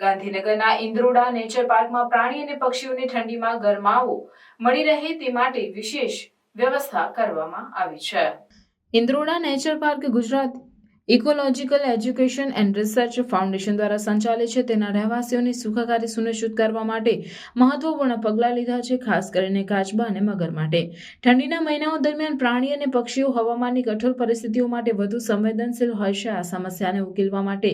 ગાંધીનગરના ઇન્દ્રોડા નેચર પાર્કમાં પ્રાણી અને પક્ષીઓને ઠંડીમાં ગરમાવો મળી રહે તે માટે વિશેષ વ્યવસ્થા કરવામાં આવી છે. Indroda nature park Gujarat ecological education and research foundation દ્વારા સંચાલિત છે. તેના રહેવાસીઓની સુખાકારી સુનિશ્ચિત કરવા માટે મહત્વપૂર્ણ પગલાં લીધા છે, ખાસ કરીને કાચબા અને મગર માટે. ઠંડીના મહિનાઓ દરમિયાન પ્રાણી અને પક્ષીઓ હવામાનની કઠોર પરિસ્થિતિઓ માટે વધુ સંવેદનશીલ હોય છે. આ સમસ્યાને ઉકેલવા માટે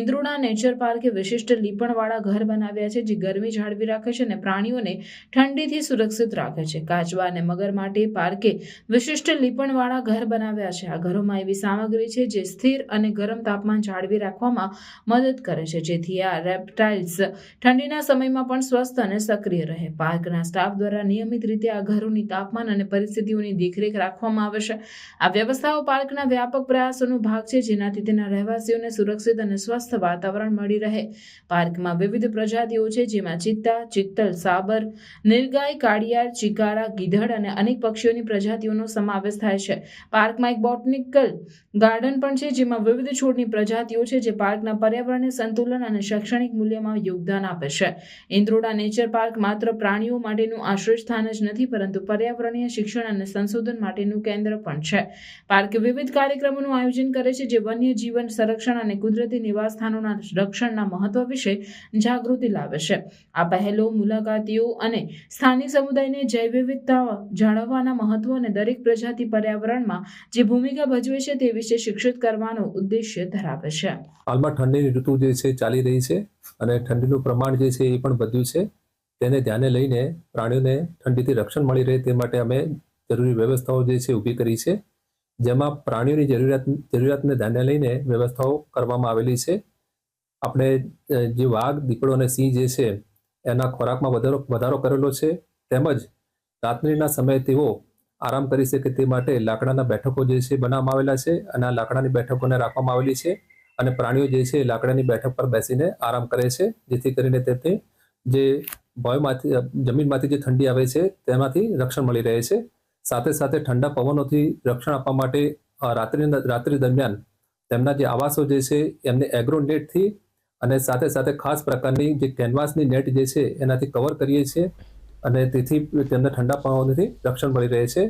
ઇન્દ્રુણા નેચર પાર્કે વિશિષ્ટ લીપણવાળા ઘર બનાવ્યા છે, જે ગરમી જાળવી રાખે છે અને પ્રાણીઓને ઠંડીથી સુરક્ષિત રાખે છે. કાચબા અને મગર માટે પાર્કે વિશિષ્ટ લીપણવાળા ઘર બનાવ્યા છે. આ ઘરોમાં એવી સામગ્રી છે જે સ્થિર અને ગરમ તાપમાન જાળવી રાખવામાં મદદ કરે છે. જેથી આ રેપ્ટાઇલ્સ ઠંડીના સમયમાં પણ સ્વસ્થ અને સક્રિય રહે. પાર્કના સ્ટાફ દ્વારા નિયમિત રીતે આ ઘરોની તાપમાન અને પરિસ્થિતિઓની દેખરેખ રાખવામાં આવશે આ વ્યવસ્થાઓ પાર્કના વ્યાપક પ્રયાસોનો ભાગ છે, જેનાથી તેના રહેવાસીઓને સુરક્ષિત અને સ્વસ્થ વાતાવરણ મળી રહે. પાર્કમાં વિવિધ પ્રજાતિઓ છે, જેમાં ચિત્તા, ચિત્તલ, સાબર, નીલગાય, કાળિયાર, ચિકારા, ગીધડ અને અનેક પક્ષીઓની પ્રજાતિઓનો સમાવેશ થાય છે. પાર્કમાં એક બોટનિકલ ગાર્ડન પણ છે જેમાં વિવિધ છોડની પ્રજાતિઓ છે જે પાર્કના પર્યાવરણને સંતુલન અને શૈક્ષણિક મૂલ્યમાં યોગદાન આપે છે. ઇન્દ્રોડા નેચર પાર્ક માત્ર પ્રાણીઓ માટેનું આશ્રય સ્થાન જ નથી, પરંતુ પર્યાવરણીય શિક્ષણ અને સંશોધન માટેનું કેન્દ્ર પણ છે. પાર્ક વિવિધ કાર્યક્રમોનું આયોજન કરે છે જે વન્ય જીવન સંરક્ષણ અને કુદરતી નિવાસસ્થાનોના રક્ષણના મહત્વ વિશે જાગૃતિ લાવે છે. આ પહેલો મુલાકાતીઓ અને સ્થાનિક સમુદાયને જૈવ વિવિધતા જાળવવાના મહત્વ અને દરેક પ્રજાતિ પર્યાવરણમાં જે ભૂમિકા ભજવે છે તે વિશે શિક્ષિત કરવાનો ઉદ્દેશ્ય ધરાવે છે. હાલમાં ઠંડીની ઋતુ જે છે, ચાલી રહી છે અને ઠંડીનું પ્રમાણ જે છે એ પણ વધ્યું છે. તેને ધ્યાને લઈને પ્રાણીઓને ઠંડીથી રક્ષણ મળી રહે તે માટે અમે જરૂરી વ્યવસ્થાઓ જે છે ઊભી કરી છે. જેમાં પ્રાણીઓની જરૂરિયાત, જરૂરિયાતને ધ્યાને લઈને વ્યવસ્થાઓ કરવામાં આવેલી છે. આપણે જે વાઘ, દીપડો અને સિંહ જે છે, એના ખોરાકમાં વધારો વધારો કરેલો છે. તેમજ રાત્રિના સમયે તેઓ આરામ કરી શકે તે માટે લાકડાના બેઠકો જે છે બનાવવામાં આવેલા છે અને આ લાકડાની બેઠકોને રાખવામાં આવેલી છે અને પ્રાણીઓ જે છે લાકડાની બેઠક પર બેસીને આરામ કરે છે, જેથી કરીને તેમને જે ભયમાંથી જમીનમાંથી જે ઠંડી આવે છે તેમાંથી રક્ષણ મળી રહે છે. સાથે સાથે ઠંડા પવનોથી રક્ષણ આપવા માટે રાત્રિ રાત્રિ દરમિયાન તેમના જે આવાસો જે છે એમને એગ્રો નેટથી અને સાથે સાથે ખાસ પ્રકારની જે કેનવાસની નેટ જે છે એનાથી કવર કરીએ છીએ. અને તેથી તેમને ઠંડા પવનોથી રક્ષણ મળી રહે છે.